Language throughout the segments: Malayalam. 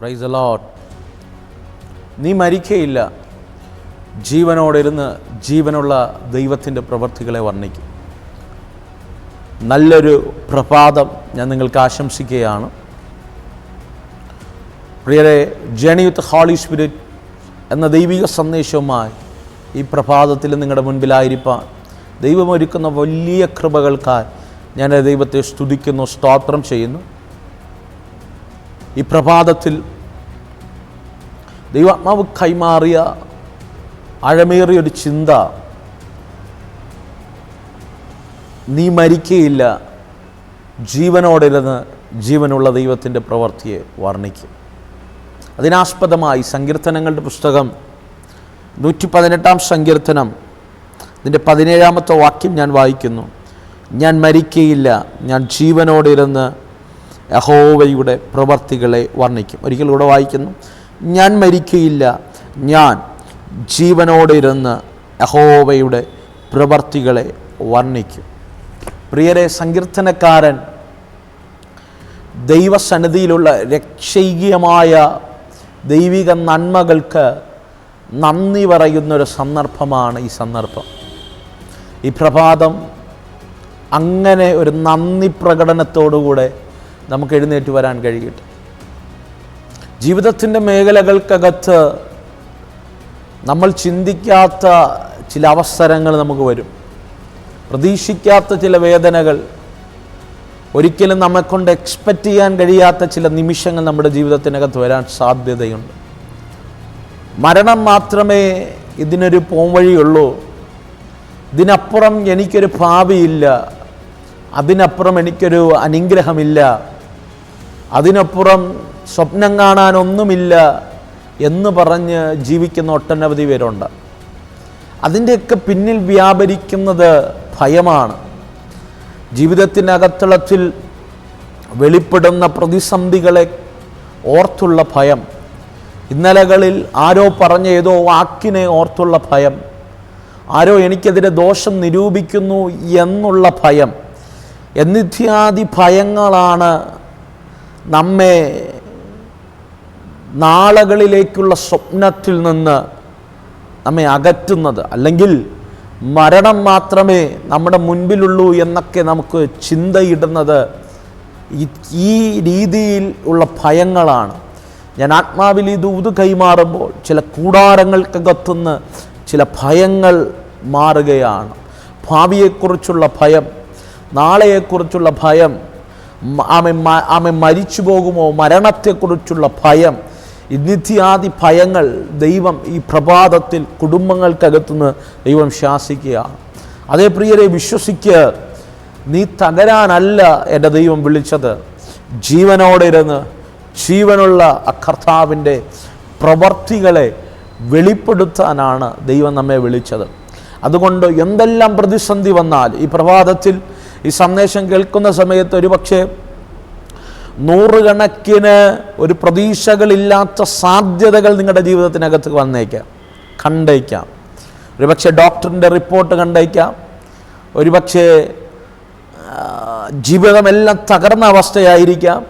പ്രൈസ് അലോട്ട് നീ മരിക്കയില്ല. ജീവനോടിരുന്ന് ജീവനുള്ള ദൈവത്തിന്റെ പ്രവൃത്തികളെ വർണിക്കും. നല്ലൊരു പ്രഭാതം ഞാൻ നിങ്ങൾക്ക് ആശംസിക്കുകയാണ്. പ്രിയരെ ജേണി വിത്ത് ഹോളി സ്പിരിറ്റ് എന്ന ദൈവിക സന്ദേശവുമായി ഈ പ്രഭാതത്തിൽ നിങ്ങളുടെ മുൻപിലായിരിക്കാൻ ദൈവമൊരുക്കുന്ന വലിയ കൃപകൾക്കായി ഞാൻ ദൈവത്തെ സ്തുതിക്കുന്നു സ്തോത്രം ചെയ്യുന്നു. ഈ പ്രഭാതത്തിൽ ദൈവാത്മാവ് കൈമാറിയ ആഴമേറിയൊരു ചിന്ത. നീ മരിക്കയില്ല ജീവനോടിരുന്ന് ജീവനുള്ള ദൈവത്തിന്റെ പ്രവൃത്തിയെ വർണിക്കും. അതിനാസ്പദമായി സങ്കീർത്തനങ്ങളുടെ പുസ്തകം നൂറ്റി പതിനെട്ടാം സങ്കീർത്തനം ഇതിന്റെ പതിനേഴാമത്തെ വാക്യം ഞാൻ വായിക്കുന്നു. ഞാൻ മരിക്കയില്ല ഞാൻ ജീവനോടിരുന്ന് യഹോവയുടെ പ്രവർത്തികളെ വർണിക്കും. ഒരിക്കൽ കൂടെ വായിക്കുന്നു. ഞാൻ മരിക്കയില്ല. ഞാൻ ജീവനോടെ ഇരുന്ന് യഹോവയുടെ പ്രവർത്തികളെ വർണിക്കും. പ്രിയരെ സങ്കീർത്തനക്കാരൻ ദൈവസന്നിധിയിലുള്ള രക്ഷീയമായ ദൈവിക നന്മകൾക്ക് നന്ദി പറയുന്നൊരു സന്ദർഭമാണ് ഈ സന്ദർഭം. ഈ പ്രഭാതം അങ്ങനെ ഒരു നന്ദി പ്രകടനത്തോടുകൂടെ നമുക്ക് എഴുന്നേറ്റ് വരാൻ കഴിയട്ടെ. ജീവിതത്തിന്റെ മേഖലകൾക്കകത്ത് നമ്മൾ ചിന്തിക്കാത്ത ചില അവസരങ്ങൾ നമുക്ക് വരും. പ്രതീക്ഷിക്കാത്ത ചില വേദനകൾ ഒരിക്കലും നമ്മെക്കൊണ്ട് എക്സ്പെക്റ്റ് ചെയ്യാൻ കഴിയാത്ത ചില നിമിഷങ്ങൾ നമ്മുടെ ജീവിതത്തിനകത്ത് വരാൻ സാധ്യതയുണ്ട്. മരണം മാത്രമേ ഇതിനൊരു പോംവഴിയുള്ളൂ. ഇതിനപ്പുറം എനിക്കൊരു ഭാവിയില്ല. അതിനപ്പുറം എനിക്കൊരു അനുഗ്രഹമില്ല. അതിനപ്പുറം സ്വപ്നം കാണാനൊന്നുമില്ല എന്ന് പറഞ്ഞ് ജീവിക്കുന്ന ഒട്ടനവധി പേരുണ്ട്. അതിന്റെയൊക്കെ പിന്നിൽ വ്യാപരിക്കുന്നത് ഭയമാണ്. ജീവിതത്തിനകത്തളത്തിൽ വെളിപ്പെടുന്ന പ്രതിസന്ധികളെ ഓർത്തുള്ള ഭയം. ഇന്നലകളിൽ ആരോ പറഞ്ഞ ഏതോ വാക്കിനെ ഓർത്തുള്ള ഭയം. ആരോ എനിക്കെതിരെ ദോഷം നിരൂപിക്കുന്നു എന്നുള്ള ഭയം. എന്നിത്യാദി ഭയങ്ങളാണ് നമ്മെ നാളകളിലേക്കുള്ള സ്വപ്നത്തിൽ നിന്ന് നമ്മെ അകറ്റുന്നത്. അല്ലെങ്കിൽ മരണം മാത്രമേ നമ്മുടെ മുൻപിലുള്ളൂ എന്നൊക്കെ നമുക്ക് ചിന്തയിടുന്നത് ഈ- രീതിയിൽ ഉള്ള ഭയങ്ങളാണ്. ഞാൻ ആത്മാവിൽ ഈ ദൂത് കൈമാറുമ്പോൾ ചില കൂടാരങ്ങൾക്കകത്തുനിന്ന് ചില ഭയങ്ങൾ മാറുകയാണ്. ഭാവിയെക്കുറിച്ചുള്ള ഭയം നാളെയെക്കുറിച്ചുള്ള ഭയം ആമെ ആമെ മരിച്ചു പോകുമോ? മരണത്തെക്കുറിച്ചുള്ള ഭയം. നിത്യാദി ഭയങ്ങൾ ദൈവം ഈ പ്രഭാതത്തിൽ കുടുംബങ്ങൾക്കകത്തുനിന്ന് ദൈവം ശാസിക്കുകയാണ്. അതേ പ്രിയരെ വിശ്വസിക്ക്. നീ തകരാനല്ല എന്റെ ദൈവം വിളിച്ചത്. ജീവനോടെ ഇരുന്ന് ജീവനുള്ള ആ കർത്താവിന്റെ പ്രവർത്തികളെ വെളിപ്പെടുത്താനാണ് ദൈവം നമ്മെ വിളിച്ചത്. അതുകൊണ്ട് എന്തെല്ലാം പ്രതിസന്ധി വന്നാൽ ഈ പ്രഭാതത്തിൽ ഈ സന്ദേശം കേൾക്കുന്ന സമയത്ത് ഒരുപക്ഷെ നൂറുകണക്കിന് ഒരു പ്രതീക്ഷകളില്ലാത്ത സാധ്യതകൾ നിങ്ങളുടെ ജീവിതത്തിനകത്ത് വന്നേക്കാം കണ്ടേക്കാം. ഒരുപക്ഷെ ഡോക്ടറിന്റെ റിപ്പോർട്ട് കണ്ടേക്കാം. ഒരുപക്ഷെ ജീവിതമെല്ലാം തകർന്ന അവസ്ഥയായിരിക്കാം.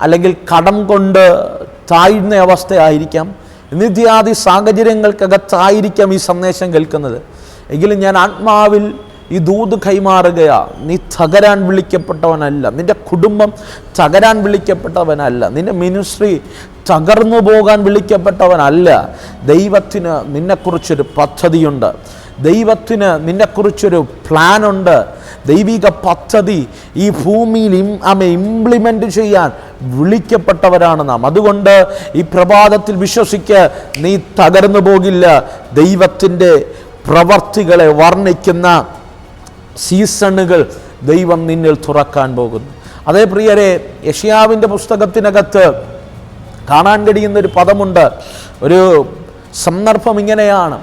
അല്ലെങ്കിൽ കടം കൊണ്ട് താഴ്ന്ന അവസ്ഥയായിരിക്കാം. നിത്യാദി സാഹചര്യങ്ങൾക്കകത്തായിരിക്കാം ഈ സന്ദേശം കേൾക്കുന്നത്. എങ്കിലും ഞാൻ ആത്മാവിൽ ഈ ദൂത് കൈമാറുകയാ. നീ തകരാൻ വിളിക്കപ്പെട്ടവനല്ല. നിന്റെ കുടുംബം തകരാൻ വിളിക്കപ്പെട്ടവനല്ല. നിന്റെ മിനിസ്ട്രി തകർന്നു പോകാൻ വിളിക്കപ്പെട്ടവനല്ല. ദൈവത്തിന് നിന്നെക്കുറിച്ചൊരു പദ്ധതിയുണ്ട്. ദൈവത്തിന് നിന്നെക്കുറിച്ചൊരു പ്ലാനുണ്ട് ദൈവിക പദ്ധതി ഈ ഭൂമിയിൽ ഇം അമ്മ ഇംപ്ലിമെന്റ് ചെയ്യാൻ വിളിക്കപ്പെട്ടവരാണ് നാം. അതുകൊണ്ട് ഈ പ്രഭാതത്തിൽ വിശ്വസിക്ക് നീ തകർന്നു പോകില്ല. ദൈവത്തിന്റെ പ്രവർത്തികളെ വർണിക്കുന്ന സീസണുകൾ ദൈവം നിന്നിൽ തുറക്കാൻ പോകുന്നു. അതേ പ്രിയരെ യഷ്യാവിന്റെ പുസ്തകത്തിനകത്ത് കാണാൻ കഴിയുന്ന ഒരു പദമുണ്ട്. ഒരു സന്ദർഭം ഇങ്ങനെയാണ്.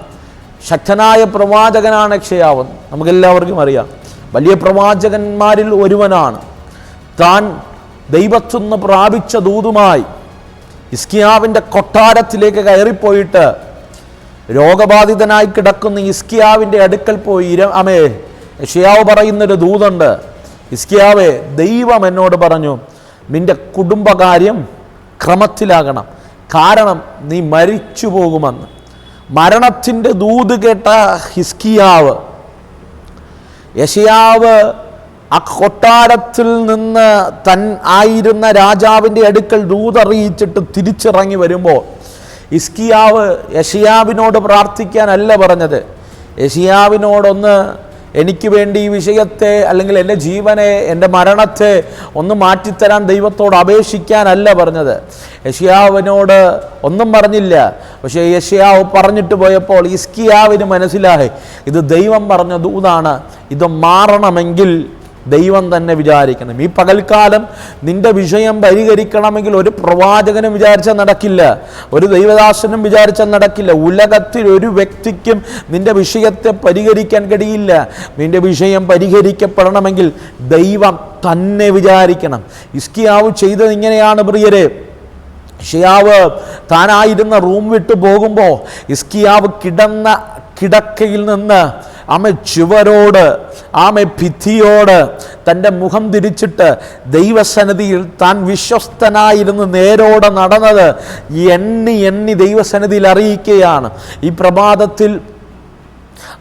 ശക്തനായ പ്രവാചകനാണ് യക്ഷയാവ് നമുക്കെല്ലാവർക്കും അറിയാം. വലിയ പ്രവാചകന്മാരിൽ ഒരുവനാണ്. താൻ ദൈവത്തുനിന്ന് പ്രാപിച്ച ദൂതുമായി ഇസ്കിയാവിന്റെ കൊട്ടാരത്തിലേക്ക് കയറിപ്പോയിട്ട് രോഗബാധിതനായി കിടക്കുന്ന ഇസ്കിയാവിന്റെ അടുക്കൽ പോയി. ഇര അമേ യഷയാവ് പറയുന്നൊരു ദൂതുണ്ട്. ഇസ്കിയാവേ ദൈവം എന്നോട് പറഞ്ഞു നിന്റെ കുടുംബകാര്യം ക്രമത്തിലാകണം. കാരണം നീ മരിച്ചു പോകുമെന്ന് മരണത്തിന്റെ ദൂത് കേട്ട ഹിസ്കിയാവ് യഷിയാവ് ആ കൊട്ടാരത്തിൽ നിന്ന് തൻ ആയിരുന്ന രാജാവിന്റെ അടുക്കൽ ദൂതറിയിച്ചിട്ട് തിരിച്ചിറങ്ങി വരുമ്പോൾ ഇസ്കിയാവ് യഷിയാവിനോട് പ്രാർത്ഥിക്കാനല്ല പറഞ്ഞത്. യശയാവിനോടൊന്ന് എനിക്ക് വേണ്ടി ഈ വിഷയത്തെ അല്ലെങ്കിൽ എന്റെ ജീവനെ എന്റെ മരണത്തെ ഒന്ന് മാറ്റിത്തരാൻ ദൈവത്തോട് അപേക്ഷിക്കാനല്ല പറഞ്ഞത്. യഷിയാവിനോട് ഒന്നും പറഞ്ഞില്ല. പക്ഷേ യഷിയാവ് പറഞ്ഞിട്ട് പോയപ്പോൾ ഇസ്കിയാവിന് മനസ്സിലായി. ഇത് ദൈവം പറഞ്ഞ ദൂതാണ്. ഇത് മാറണമെങ്കിൽ ദൈവം തന്നെ വിചാരിക്കണം. ഈ പകൽക്കാലം നിന്റെ വിഷയം പരിഹരിക്കണമെങ്കിൽ ഒരു പ്രവാചകനും വിചാരിച്ചാൽ നടക്കില്ല. ഒരു ദൈവദാസനും വിചാരിച്ചാൽ നടക്കില്ല. ഉലകത്തിൽ ഒരു വ്യക്തിക്കും നിന്റെ വിഷയത്തെ പരിഹരിക്കാൻ കഴിയില്ല. നിന്റെ വിഷയം പരിഹരിക്കപ്പെടണമെങ്കിൽ ദൈവം തന്നെ വിചാരിക്കണം. ഇസ്കിയാവ് ചെയ്തത് ഇങ്ങനെയാണ് പ്രിയരെ. ഷിയാവ് താനായിരുന്ന റൂം വിട്ടു പോകുമ്പോൾ ഇസ്കിയാവ് കിടന്ന കിടക്കയിൽ നിന്ന് അമ്മ ചുവരോട് ആമ ഭിത്തിയോട് തന്റെ മുഖം തിരിച്ചിട്ട് ദൈവസന്നിധിയിൽ താൻ വിശ്വസ്തനായിരുന്ന് നേരോടെ നടന്നത്. എണ്ണി എണ്ണി ദൈവസന്നിധിയിൽ അറിയിക്കുകയാണ്. ഈ പ്രഭാതത്തിൽ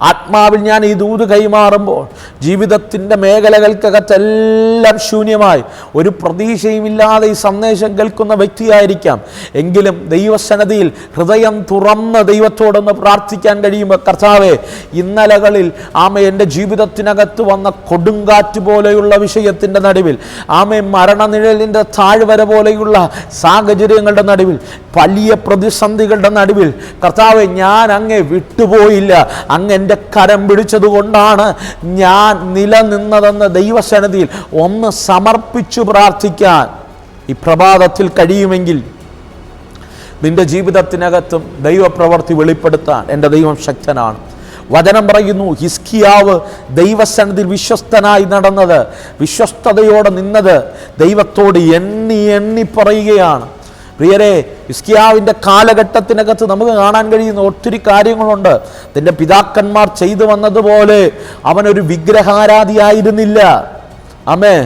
ആത്മാവിൽ ഞാൻ ഈ ദൂത് കൈമാറുമ്പോൾ ജീവിതത്തിന്റെ മേഖലകൾക്കകത്തെല്ലാം ശൂന്യമായി. ഒരു പ്രതീക്ഷയുമില്ലാതെ ഈ സന്ദേശം കേൾക്കുന്ന വ്യക്തിയായിരിക്കാം. എങ്കിലും ദൈവസന്നതിയിൽ ഹൃദയം തുറന്ന് ദൈവത്തോടൊന്ന് പ്രാർത്ഥിക്കാൻ കഴിയുമ്പോൾ കർത്താവെ ഇന്നലകളിൽ ആമ എന്റെ ജീവിതത്തിനകത്ത് വന്ന കൊടുങ്കാറ്റ് പോലെയുള്ള വിഷയത്തിന്റെ നടുവിൽ ആമ മരണനിഴലിന്റെ താഴ്വര പോലെയുള്ള സാഹചര്യങ്ങളുടെ നടുവിൽ വലിയ പ്രതിസന്ധികളുടെ നടുവിൽ കർത്താവ് ഞാൻ അങ്ങേ വിട്ടുപോയില്ല. അങ്ങ് എന്റെ കരം പിടിച്ചതുകൊണ്ടാണ് ഞാൻ നിലനിന്നതെന്ന് ദൈവസന്നിധിയിൽ ഒന്ന് സമർപ്പിച്ചു പ്രാർത്ഥിക്കാൻ ഈ പ്രഭാതത്തിൽ കഴിയുമെങ്കിൽ നിന്റെ ജീവിതത്തിനകത്തും ദൈവപ്രവർത്തി വെളിപ്പെടുത്താൻ എന്റെ ദൈവം ശക്തനാണ്. വചനം പറയുന്നു ഹിസ്കിയാവ് ദൈവസന്നിധിയിൽ വിശ്വസ്തനായി നടന്നത് വിശ്വസ്തയോടെ നിന്നത് ദൈവത്തോട് എണ്ണി എണ്ണി പറയുകയാണ്. പ്രിയരെ ഇസ്കിയാവിന്റെ കാലഘട്ടത്തിനകത്ത് നമുക്ക് കാണാൻ കഴിയുന്ന ഒത്തിരി കാര്യങ്ങളുണ്ട്. തന്റെ പിതാക്കന്മാർ ചെയ്തു വന്നതുപോലെ അവനൊരു വിഗ്രഹാരാധിയായിരുന്നില്ല. അമേ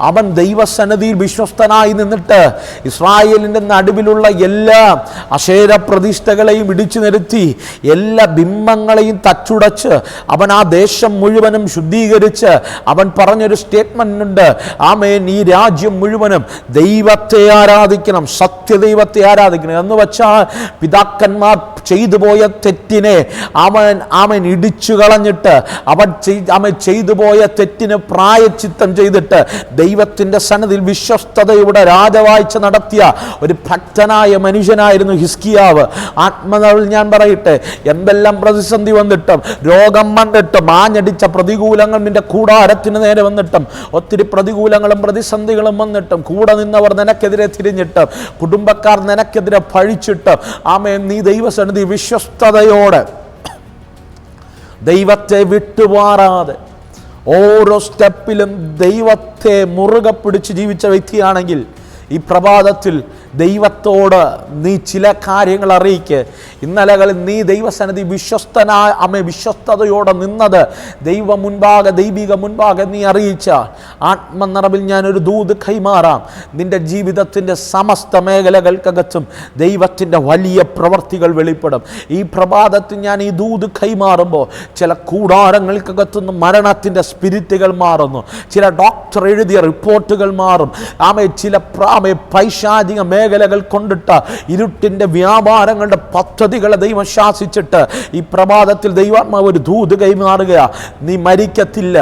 അവൻ ദൈവസന്നതിയിൽ വിശ്വസ്തനായി നിന്നിട്ട് ഇസ്രായേലിന്റെ നടുവിലുള്ള എല്ലാ അശേര പ്രതിഷ്ഠകളെയും ഇടിച്ചു നിരത്തി എല്ലാ ബിംബങ്ങളെയും തച്ചുടച്ച് അവൻ ആ ദേശം മുഴുവനും ശുദ്ധീകരിച്ച് അവൻ പറഞ്ഞൊരു സ്റ്റേറ്റ്മെന്റ് ഉണ്ട്. ആമേൻ ഈ രാജ്യം മുഴുവനും ദൈവത്തെ ആരാധിക്കണം സത്യദൈവത്തെ ആരാധിക്കണം. എന്ന് വെച്ചാൽ പിതാക്കന്മാർ ചെയ്തു പോയ തെറ്റിനെ അവൻ അവൻ ഇടിച്ചു കളഞ്ഞിട്ട് അവൻ അവൻ ചെയ്തു പോയ തെറ്റിന് പ്രായച്ചിത്തം ചെയ്തിട്ട് ദൈവത്തിന്റെ സന്നദ്ധിയിൽ വിശ്വസ്തതയുടെ രാജവാഴ്ച നടത്തിയ ഒരു ഭക്തനായ മനുഷ്യനായിരുന്നു ഹിസ്കിയാവ്. ആത്മനവിൽ ഞാൻ പറയട്ടെ എന്തെല്ലാം പ്രതിസന്ധി വന്നിട്ടും രോഗം വന്നിട്ടും ആഞ്ഞടിച്ച പ്രതികൂലങ്ങൾ നിന്റെ കൂടാരത്തിന് നേരെ വന്നിട്ടും ഒത്തിരി പ്രതികൂലങ്ങളും പ്രതിസന്ധികളും വന്നിട്ടും കൂടെ നിന്നവർ നിനക്കെതിരെ തിരിഞ്ഞിട്ട് കുടുംബക്കാർ നിനക്കെതിരെ പഴിച്ചിട്ടും ആമേ നീ ദൈവസന്നിധി വിശ്വസ്തതയോടെ ദൈവത്തെ വിട്ടുമാറാതെ ഓരോ സ്റ്റെപ്പിലും ദൈവത്തെ മുറുകെ പിടിച്ച് ജീവിച്ച വ്യക്തിയാണെങ്കിൽ ഈ പ്രഭാതത്തിൽ ദൈവത്തോട് നീ ചില കാര്യങ്ങൾ അറിയിക്ക്. ഇന്നലകളിൽ നീ ദൈവസന്നിധി വിശ്വസ്തനായ അമ്മ വിശ്വസ്തയോടെ നിന്നത് ദൈവ മുൻപാകെ ദൈവിക മുൻപാകെ നീ അറിയിച്ച. ആത്മനിറവിൽ ഞാനൊരു ദൂത് കൈമാറാം. നിന്റെ ജീവിതത്തിന്റെ സമസ്ത മേഖലകൾക്കകത്തും ദൈവത്തിന്റെ വലിയ പ്രവർത്തികൾ വെളിപ്പെടും. ഈ പ്രഭാതത്തിൽ ഞാൻ ഈ ദൂത് കൈമാറുമ്പോൾ ചില കൂടാരങ്ങൾക്കകത്തുനിന്ന് മരണത്തിന്റെ സ്പിരിറ്റുകൾ മാറുന്നു. ചില ഡോക്ടർ എഴുതിയ റിപ്പോർട്ടുകൾ മാറും. ആമെ ചില പ്രാമെ പൈശാചിക മേഖലകൾ കൊണ്ടിട്ട് ഇരുട്ടിന്റെ വ്യാപാരങ്ങളുടെ പദ്ധതികളെ ദൈവം ശാസിച്ചിട്ട് ഈ പ്രഭാതത്തിൽ ദൈവാത്മാവ് ഒരു ദൂത് കൈമാറുക നീ മരിക്കത്തില്ല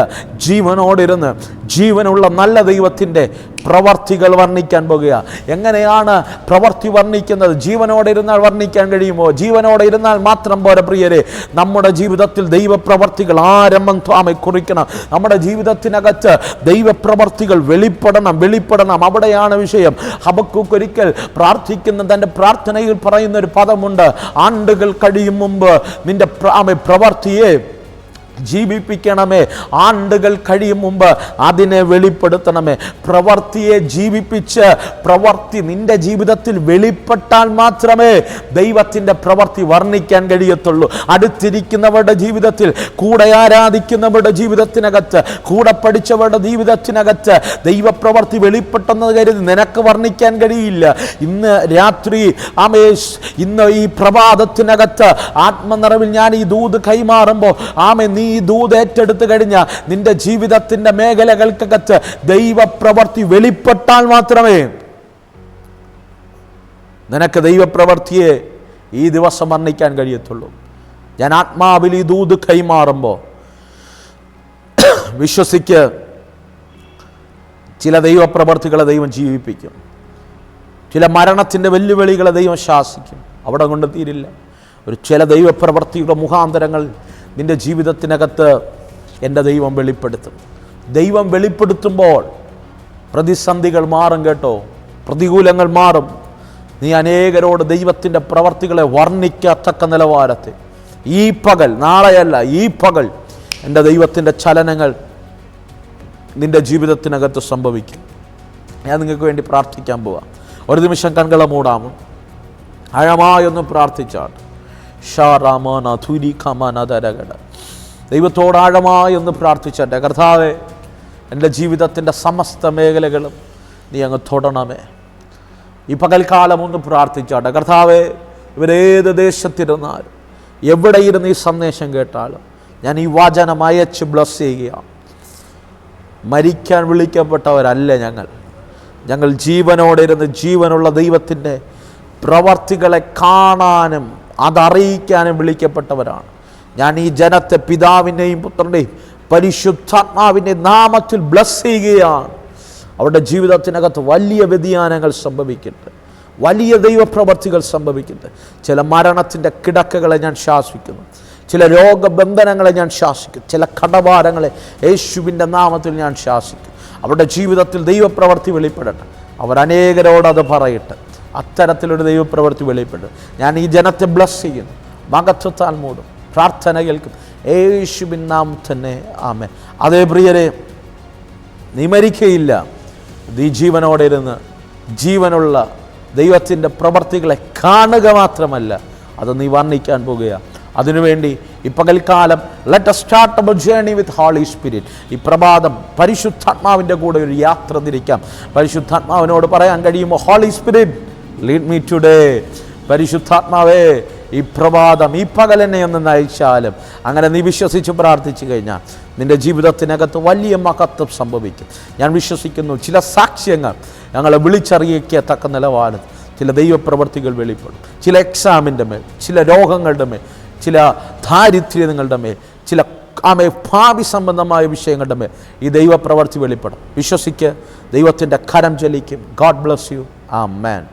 ജീവനോടിരുന്ന്. ജീവനുള്ള നല്ല ദൈവത്തിന്റെ പ്രവർത്തികൾ വർണിക്കാൻ പോകുക. എങ്ങനെയാണ് പ്രവർത്തി വർണിക്കുന്നത്? ജീവനോടെ ഇരുന്നാൽ വർണിക്കാൻ കഴിയുമോ? ജീവനോടെ ഇരുന്നാൽ മാത്രം പോരെ പ്രിയരെ. നമ്മുടെ ജീവിതത്തിൽ ദൈവപ്രവർത്തികൾ ആരംഭം ത്വാമെ കുറിക്കണം. നമ്മുടെ ജീവിതത്തിനകത്ത് ദൈവപ്രവർത്തികൾ വെളിപ്പെടണം വെളിപ്പെടണം. അവിടെയാണ് വിഷയം. ഹബക്കൂക്ക് ഒരിക്കൽ പ്രാർത്ഥിക്കുന്ന തന്റെ പ്രാർത്ഥനയിൽ പറയുന്ന ഒരു പദമുണ്ട്. ആണ്ടുകൾ കഴിയും മുമ്പ് നിന്റെ പ്ര- പ്രവർത്തിയെ ജീവിപ്പിക്കണമേ. ആണ്ടുകൾ കഴിയും മുമ്പ് അതിനെ വെളിപ്പെടുത്തണമേ. പ്രവർത്തിയെ ജീവിപ്പിച്ച് പ്രവർത്തി നിന്റെ ജീവിതത്തിൽ വെളിപ്പെട്ടാൽ മാത്രമേ ദൈവത്തിന്റെ പ്രവർത്തി വർണിക്കാൻ കഴിയത്തുള്ളൂ. അടുത്തിരിക്കുന്നവരുടെ ജീവിതത്തിൽ കൂടെ ആരാധിക്കുന്നവരുടെ ജീവിതത്തിനകത്ത് കൂടെ പഠിച്ചവരുടെ ജീവിതത്തിനകത്ത് ദൈവപ്രവർത്തി വെളിപ്പെട്ടെന്ന് കരുതി നിനക്ക് വർണിക്കാൻ കഴിയില്ല. ഇന്ന് രാത്രി ആമേശ് ഇന്ന് ഈ പ്രഭാതത്തിനകത്ത് ആത്മനിറവിൽ ഞാൻ ഈ ദൂത് കൈമാറുമ്പോൾ ആമേ നീ ഈ ദൂത് ഏറ്റെടുത്ത് കഴിഞ്ഞാൽ നിന്റെ ജീവിതത്തിന്റെ മേഖലകൾക്കകത്ത് ദൈവപ്രവർത്തി വെളിപ്പെട്ടാൽ മാത്രമേ നിനക്ക് ദൈവപ്രവർത്തിയെ ഈ ദിവസം വർണിക്കാൻ കഴിയത്തുള്ളൂ. ഞാൻ ആത്മാവിൽ ഈ ദൂത് കൈമാറുമ്പോൾ വിശ്വസിക്ക് ചില ദൈവപ്രവർത്തികളെ ദൈവം ജീവിപ്പിക്കും. ചില മരണത്തിന്റെ വെല്ലുവിളികളെ ദൈവം ശാസിക്കും. അവിടെ കൊണ്ട് തീരില്ല. ഒരു ചില ദൈവപ്രവർത്തിയുടെ മുഖാന്തരങ്ങൾ നിന്റെ ജീവിതത്തിനകത്ത് എന്റെ ദൈവം വെളിപ്പെടുത്തും. ദൈവം വെളിപ്പെടുത്തുമ്പോൾ പ്രതിസന്ധികൾ മാറും കേട്ടോ. പ്രതികൂലങ്ങൾ മാറും. നീ അനേകരോട് ദൈവത്തിന്റെ പ്രവർത്തികളെ വർണിക്കത്തക്ക നിലവാരത്തിൽ. ഈ പകൽ നാളെയല്ല ഈ പകൽ എന്റെ ദൈവത്തിന്റെ ചലനങ്ങൾ നിന്റെ ജീവിതത്തിനകത്ത് സംഭവിക്കും. ഞാൻ നിങ്ങൾക്ക് വേണ്ടി പ്രാർത്ഥിക്കാൻ പോവാം. ഒരു നിമിഷം കൺകളെ മൂടാമോ? ആഴമായൊന്ന് പ്രാർത്ഥിച്ചാട്ട് ഷാറാമോന ഒന്ന് ഖമനതരകട ദൈവത്തോട് ആഴമായൊന്ന് പ്രാർത്ഥിച്ചാട്ടെ. കർത്താവെ എന്റെ ജീവിതത്തിന്റെ സമസ്ത മേഖലകളും നീ അങ്ങ് തൊടണമേ. ഈ പകൽക്കാലം ഒന്ന് പ്രാർത്ഥിച്ചാട്ടെ. കർത്താവെ ഇവരേത് ദേശത്തിരുന്നാലും എവിടെ ഇരുന്ന് ഈ സന്ദേശം കേട്ടാലും ഞാൻ ഈ വചനം അയച്ച് ബ്ലസ് ചെയ്യുകയാണ് മരിക്കാൻ വിളിക്കപ്പെട്ടവരല്ല ഞങ്ങൾ. ഞങ്ങൾ ജീവനോടെ ഇരുന്ന് ജീവനുള്ള ദൈവത്തിന്റെ പ്രവർത്തികളെ കാണാനും അതറിയിക്കാനും വിളിക്കപ്പെട്ടവരാണ്. ഞാൻ ഈ ജനത്തെ പിതാവിന്റെയും പുത്രന്റെയും പരിശുദ്ധാത്മാവിന്റെ നാമത്തിൽ ബ്ലസ് ചെയ്യുകയാണ്. അവരുടെ ജീവിതത്തിനകത്ത് വലിയ വ്യതിയാനങ്ങൾ സംഭവിക്കട്ടെ വലിയ ദൈവപ്രവർത്തികൾ സംഭവിക്കട്ടെ ചില മരണത്തിന്റെ കിടക്കകളെ ഞാൻ ശാസിക്കുന്നു. ചില രോഗബന്ധനങ്ങളെ ഞാൻ ശാസിക്കും ചില കടഭാരങ്ങളെ യേശുവിന്റെ നാമത്തിൽ ഞാൻ ശാസിക്കും അവരുടെ ജീവിതത്തിൽ ദൈവപ്രവർത്തി വെളിപ്പെടട്ടെ. അവരനേകരോടത് പറയട്ടെ. അത്തരത്തിലൊരു ദൈവപ്രവൃത്തി വെളിപ്പെട്ടു ഞാൻ ഈ ജനത്തെ ബ്ലസ് ചെയ്യുന്നു മകത്വത്താൽ മൂടും. പ്രാർത്ഥന കേൾക്കും. യേശുവിൻ നാം തന്നെ. ആമേ അതേ പ്രിയരെ നീ മരിക്കയില്ല. നീ ജീവനോടെ ഇരുന്ന് ജീവനുള്ള ദൈവത്തിന്റെ പ്രവർത്തികളെ കാണുക മാത്രമല്ല അത് നീ വർണിക്കാൻ പോകുകയാണ് അതിനുവേണ്ടി ഈ പകൽക്കാലം let start our journey with holy spirit ഈ പ്രഭാതം പരിശുദ്ധാത്മാവിന്റെ കൂടെ ഒരു യാത്ര തിരിക്കാം. പരിശുദ്ധാത്മാവിനോട് പറയാൻ കഴിയുമോ? Holy spirit lead me today പരിശുദ്ധാത്മാവേ ഈ പ്രഭാതം ഈ പകൽ എന്നെ ഒന്ന് നയിച്ചാലും. അങ്ങനെ നീ വിശ്വസിച്ച് പ്രാർത്ഥിച്ചു കഴിഞ്ഞാൽ നിന്റെ ജീവിതത്തിനകത്ത് വലിയ മഹത്വം സംഭവിക്കും. ഞാൻ വിശ്വസിക്കുന്നു ചില സാക്ഷ്യങ്ങൾ ഞങ്ങളെ വിളിച്ചറിയിക്കത്തക്ക നിലവാരം ചില ദൈവപ്രവർത്തികൾ വെളിപ്പെടും. ചില എക്സാമിന്റെ മേൽ ചില രോഗങ്ങളുടെ മേൽ ചില ദാരിദ്ര്യങ്ങളുടെ മേൽ ചില ആമേ ഭാവി സംബന്ധമായ വിഷയങ്ങളുടെ മേൽ ഈ ദൈവപ്രവർത്തി വെളിപ്പെടും. വിശ്വസിക്ക് ദൈവത്തിന്റെ കരം ചലിക്കും ഗോഡ് ബ്ലസ് യു ആ മാൻ